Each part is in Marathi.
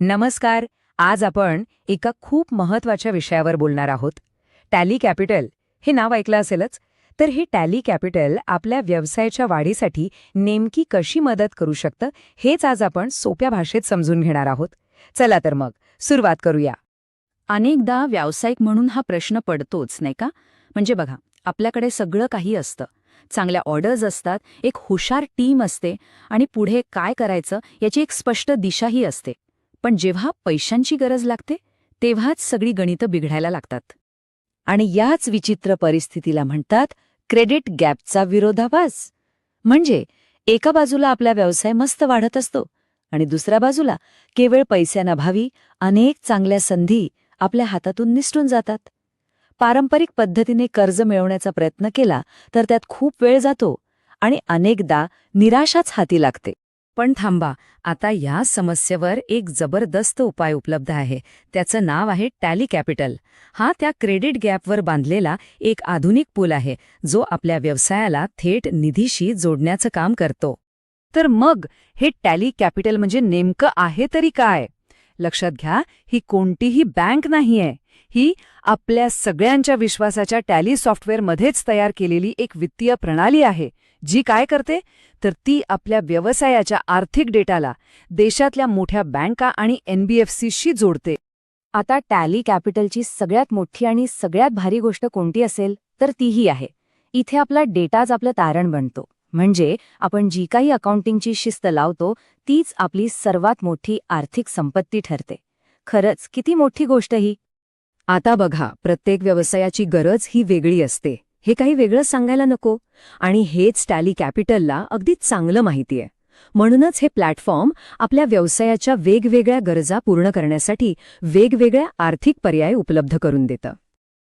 नमस्कार आज आपण एका खूप महत्त्वाच्या विषयावर बोलणार आहोत. टॅली कॅपिटल हे नाव ऐकलं असेलच? तर हे टॅली कॅपिटल आपल्या व्यवसायाच्या वाढीसाठी नेमकी कशी मदत करू शकतं हेच आज आपण सोप्या भाषेत समजून घेणार आहोत. चला तर मग सुरुवात करूया. अनेकदा व्यावसायिक म्हणून हा प्रश्न पडतोच नाही का? म्हणजे बघा आपल्याकडे सगळं काही असतं. चांगल्या ऑर्डर्स असतात एक हुशार टीम असते आणि पुढे काय करायचं याची एक स्पष्ट दिशाही असते. पण जेव्हा पैशांची गरज लागते तेव्हाच सगळी गणितं बिघडायला लागतात. आणि याच विचित्र परिस्थितीला म्हणतात क्रेडिट गॅपचा विरोधाभास. म्हणजे एका बाजूला आपला व्यवसाय मस्त वाढत असतो आणि दुसऱ्या बाजूला केवळ पैशांअभावी अनेक चांगल्या संधी आपल्या हातातून निसटून जातात. पारंपरिक पद्धतीने कर्ज मिळवण्याचा प्रयत्न केला तर त्यात खूप वेळ जातो आणि अनेकदा निराशाच हाती लागते. पण थांबा आता या समस्येवर एक जबरदस्त उपाय उपलब्ध आहे. त्याचं नाव आहे टॅली कॅपिटल. हा त्या क्रेडिट गॅपवर बांधलेला एक आधुनिक पूल आहे जो आपल्या व्यवसायाला थेट निधीशी जोडण्याचं काम करतो. तर मग हे टॅली कॅपिटल म्हणजे नेमकं आहे तरी काय? लक्षात घ्या ही कोणतीही बँक नाहीये. ही आपल्या सगळ्यांच्या विश्वासाच्या टॅली सॉफ्टवेअरमध्येच तयार केलेली एक वित्तीय प्रणाली आहे. जी काय करते? तर ती आपल्या व्यवसायाच्या आर्थिक डेटाला देशातल्या मोठ्या बँका आणि एनबीएफसीशी जोडते. आता टॅली कॅपिटलची सगळ्यात मोठी आणि सगळ्यात भारी गोष्ट कोणती असेल तर तीही आहे. इथे आपला डेटाच आपलं तारण बनतो. म्हणजे आपण जी काही अकाउंटिंगची शिस्त लावतो तीच आपली सर्वात मोठी आर्थिक संपत्ती ठरते. खरंच किती मोठी गोष्ट ही? आता बघा प्रत्येक व्यवसायाची गरज ही वेगळी असते. हे काही वेगळं सांगायला नको. आणि हेच टॅली कॅपिटलला अगदी चांगलं माहितीये. म्हणूनच हे प्लॅटफॉर्म आपल्या व्यवसायाच्या वेगवेगळ्या गरजा पूर्ण करण्यासाठी वेगवेगळ्या आर्थिक पर्याय उपलब्ध करून देतं.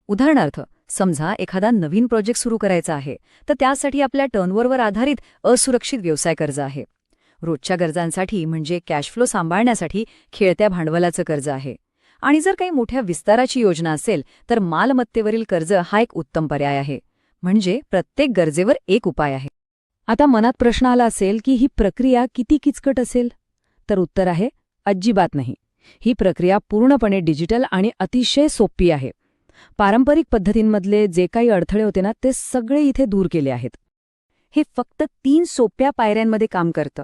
उदाहरणार्थ समजा एखादा नवीन प्रोजेक्ट सुरू करायचा आहे तर त्यासाठी आपल्या टर्नओव्हरवर आधारित असुरक्षित व्यवसाय कर्ज आहे. रोजच्या गरजांसाठी म्हणजे कॅश फ्लो सांभाळण्यासाठी खेळत्या भांडवलाचं कर्ज आहे. आणि जर काही मोठ्या विस्ताराची योजना असेल तर मालमत्तेवरील कर्ज हा एक उत्तम पर्याय आहे. म्हणजे प्रत्येक गरजेवर एक उपाय आहे. आता मनात प्रश्न आला असेल की ही प्रक्रिया किती किचकट असेल? तर उत्तर आहे अजिबात नाही. ही प्रक्रिया पूर्णपणे डिजिटल आणि अतिशय सोपी आहे. पारंपरिक पद्धतींमधले जे काही अडथळे होते ना ते सगळे इथे दूर केले आहेत. हे फक्त तीन सोप्या पायऱ्यांमध्ये काम करतं.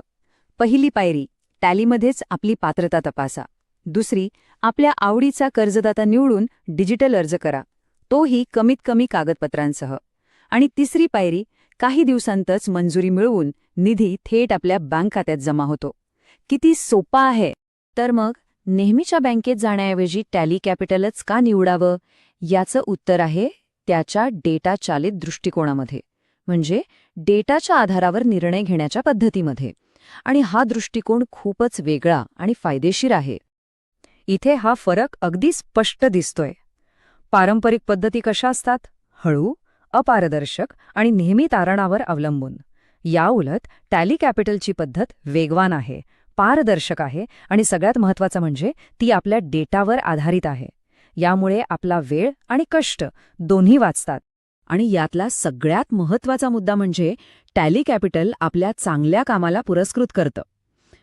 पहिली पायरी टॅलीमध्येच आपली पात्रता तपासा. दुसरी आपल्या आवडीचा कर्जदाता निवडून डिजिटल अर्ज करा. तोही कमीत कमी कागदपत्रांसह. आणि तिसरी पायरी काही दिवसांतच मंजुरी मिळवून निधी थेट आपल्या बँक खात्यात जमा होतो. किती सोपा आहे. तर मग नेहमीच्या बँकेत जाण्याऐवजी टॅली कॅपिटलच का निवडावं? याचं उत्तर आहे त्याच्या डेटा चालित दृष्टिकोनामध्ये म्हणजे डेटाच्या आधारावर निर्णय घेण्याच्या पद्धतीमध्ये. आणि हा दृष्टिकोन खूपच वेगळा आणि फायदेशीर आहे. इथे हा फरक अगदी स्पष्ट दिसतोय. पारंपरिक पद्धती कशा असतात? हळू अपारदर्शक आणि नेहमी तारणावर अवलंबून. याउलट टॅली कॅपिटलची पद्धत वेगवान आहे पारदर्शक आहे आणि सगळ्यात महत्त्वाचं म्हणजे ती आपल्या डेटावर आधारित आहे. यामुळे आपला वेळ आणि कष्ट दोन्ही वाचतात. आणि यातला सगळ्यात महत्त्वाचा मुद्दा म्हणजे टॅली कॅपिटल आपल्या चांगल्या कामाला पुरस्कृत करतं.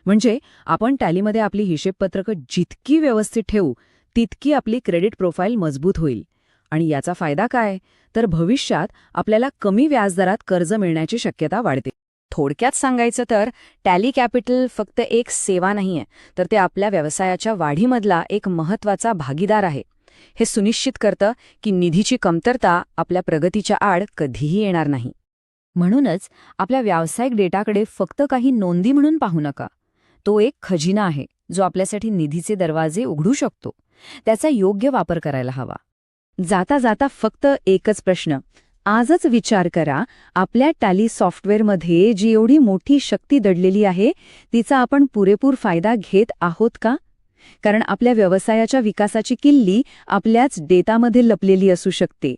म्हणजे आपण टॅलीमध्ये आपली हिशेबपत्रकं जितकी व्यवस्थित ठेवू तितकी आपली क्रेडिट प्रोफाईल मजबूत होईल. आणि याचा फायदा काय? तर भविष्यात आपल्याला कमी व्याजदरात कर्ज मिळण्याची शक्यता वाढते. थोडक्यात सांगायचं तर टॅली कॅपिटल फक्त एक सेवा नाहीये तर ते आपल्या व्यवसायाच्या वाढीमधला एक महत्त्वाचा भागीदार आहे. हे सुनिश्चित करतं की निधीची कमतरता आपल्या प्रगतीच्या आड कधीही येणार नाही. म्हणूनच आपल्या व्यावसायिक डेटाकडे फक्त काही नोंदी म्हणून पाहू नका. तो एक खजिना आहे जो आपल्यासाठी निधीचे दरवाजे उघडू शकतो. त्याचा योग्य वापर करायला हवा. जाता जाता फक्त एकच प्रश्न. आजच विचार करा आपल्या टॅली सॉफ्टवेअरमध्ये जी एवढी मोठी शक्ती दडलेली आहे तिचा आपण पुरेपूर फायदा घेत आहोत का? कारण आपल्या व्यवसायाच्या विकासाची किल्ली आपल्याच डेटामध्ये लपलेली असू शकते.